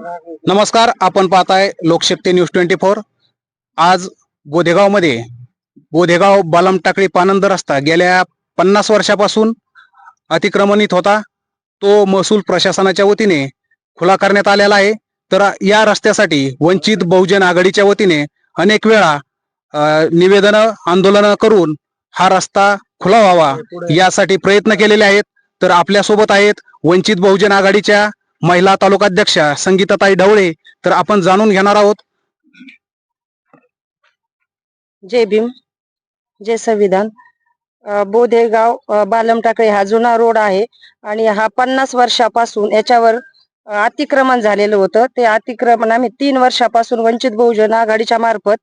नमस्कार आपण पाहताय लोकशक्ती न्यूज ट्वेंटी फोर. आज बोधेगावमध्ये बोधेगाव बालम टाकळी पानंद रस्ता गेल्या पन्नास वर्षापासून अतिक्रमणित होता. तो महसूल प्रशासनाच्या वतीने खुला करण्यात आलेला आहे. तर या रस्त्यासाठी वंचित बहुजन आघाडीच्या वतीने अनेक वेळा निवेदन आंदोलन करून हा रस्ता खुला व्हावा यासाठी प्रयत्न केलेले आहेत. तर आपल्यासोबत आहेत वंचित बहुजन आघाडीच्या महिला तालुकाध्यक्षा संगीताताई ढवळे तर आपण जाणून घेणार आहोत. जय भीम जय संविधान. बोधेगाव बालम टाकळी हा जुना रोड आहे आणि हा पन्नास वर्षापासून याच्यावर अतिक्रमण झालेलं होतं. ते अतिक्रमण आम्ही तीन वर्षापासून वंचित बहुजन आघाडीच्या मार्फत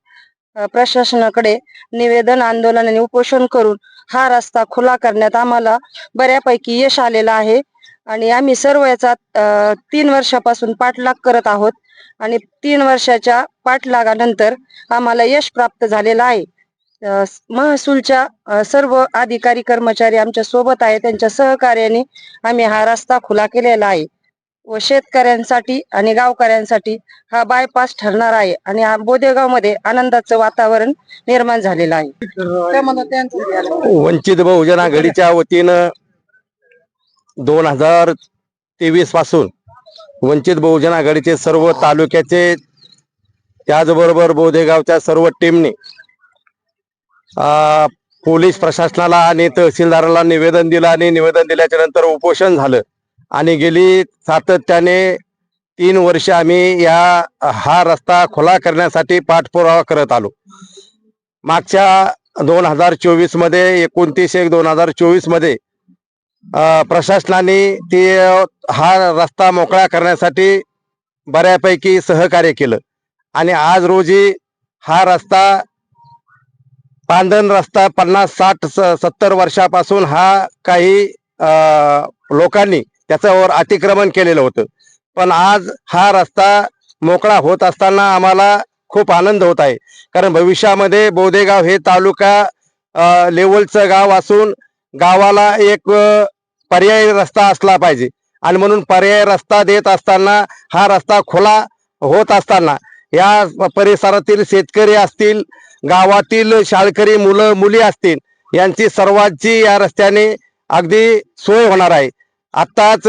प्रशासनाकडे निवेदन आंदोलन आणि उपोषण करून हा रस्ता खुला करण्यात आम्हाला बऱ्यापैकी यश आलेलं आहे. आणि आम्ही सर्व याचा अ, तीन वर्षापासून पाठलाग करत आहोत. आणि तीन वर्षाच्या पाठलागानंतर आम्हाला यश प्राप्त झालेलं आहे. अ, स- महसूलच्या अ, सर्व अधिकारी कर्मचारी आमच्यासोबत आहे. त्यांच्या सहकार्याने आम्ही हा रस्ता खुला केलेला आहे. व शेतकऱ्यांसाठी आणि गावकऱ्यांसाठी हा बायपास ठरणार आहे. आणि हा बोदेगावमध्ये आनंदाचं वातावरण निर्माण झालेलं आहे? वंचित बहुजन आघाडीच्या वतीनं दोन हजार तेवीसपासून वंचित बहुजन आघाडीचे सर्व तालुक्याचे त्याचबरोबर बोधेगावच्या सर्व टीमने पोलीस प्रशासनाला आणि तहसीलदाराला निवेदन दिलं आणि निवेदन दिल्याच्या नंतर उपोषण झालं. आणि गेली सातत्याने तीन वर्ष आम्ही या हा रस्ता खुला करण्यासाठी पाठपुरावा करत आलो. मागच्या दोन हजार चोवीसमध्ये एकोणतीस एक दोन हजार चोवीसमध्ये प्रशासनाने ते हा रस्ता मोकळा करण्यासाठी बऱ्यापैकी सहकार्य केलं. आणि आज रोजी हा रस्ता पांधन रस्ता पन्नास साठ स- सत्तर वर्षापासून हा काही लोकांनी त्याच्यावर अतिक्रमण केलेलं होतं. पण आज हा रस्ता मोकळा होत असताना आम्हाला खूप आनंद होत आहे. कारण भविष्यामध्ये बोधेगाव हे तालुका लेवलचं गाव असून गावाला एक पर्यायी रस्ता असला पाहिजे. आणि म्हणून पर्यायी रस्ता देत असताना हा रस्ता खुला होत असताना या परिसरातील शेतकरी असतील गावातील शाळकरी मुलं मुली असतील यांची सर्वांची या रस्त्याने अगदी सोय होणार आहे. आत्ताच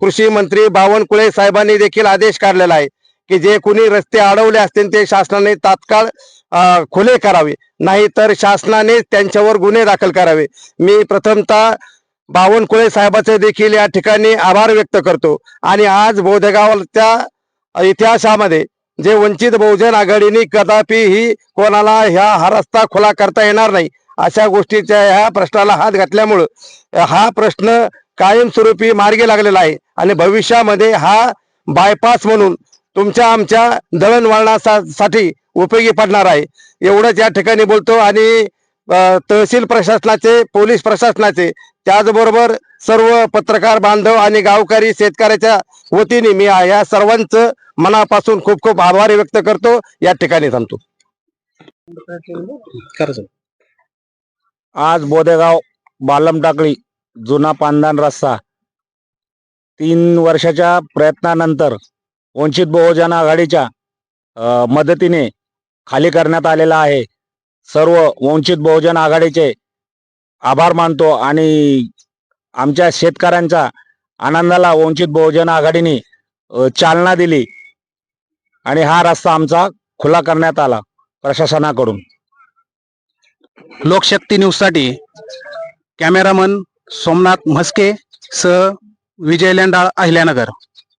कृषी मंत्री बावनकुळे साहेबांनी देखील आदेश काढलेला आहे की जे कुणी रस्ते अडवले असतील ते शासनाने तात्काळ खुले करावे. नाहीतर शासनाने त्यांच्यावर गुन्हे दाखल करावे. मी प्रथमतः बावनकुळे साहेबाचे देखील या ठिकाणी आभार व्यक्त करतो. आणि आज बोधगावच्या इतिहासामध्ये जे वंचित बहुजन आघाडीने कदापि ही कोणाला ह्या हा रस्ता खुला करता येणार नाही अशा गोष्टीच्या ह्या प्रश्नाला हात घातल्यामुळं हा प्रश्न कायमस्वरूपी मार्गी लागलेला आहे. आणि भविष्यामध्ये हा बायपास म्हणून तुमच्या आमच्या दळणवळणासाठी उपयोगी पडणार आहे. एवढंच या ठिकाणी बोलतो. आणि तहसील प्रशासनाचे पोलीस प्रशासनाचे त्याचबरोबर सर्व पत्रकार बांधव आणि गावकरी शेतकऱ्याच्या वतीने मी या सर्वांचं मनापासून खूप खूप आभार व्यक्त करतो. या ठिकाणी थांबतो. आज बोदेगाव बालम टाकळी जुना पांदान रस्ता. तीन वर्षाच्या प्रयत्नानंतर वंचित बहुजन आघाडीच्या मदतीने खाली करण्यात आलेला आहे. सर्व वंचित बहुजन आघाडीचे आभार मानतो आणि आमच्या शेतकऱ्यांचा आनंदाला वंचित बहुजन आघाडीने चालना दिली आणि हा रस्ता आमचा खुला करण्यात आला प्रशासनाकडून. लोकशक्ती न्यूजसाठी कॅमेरामन सोमनाथ म्हस्के सह विजय लेंडाळ अहिल्यानगर.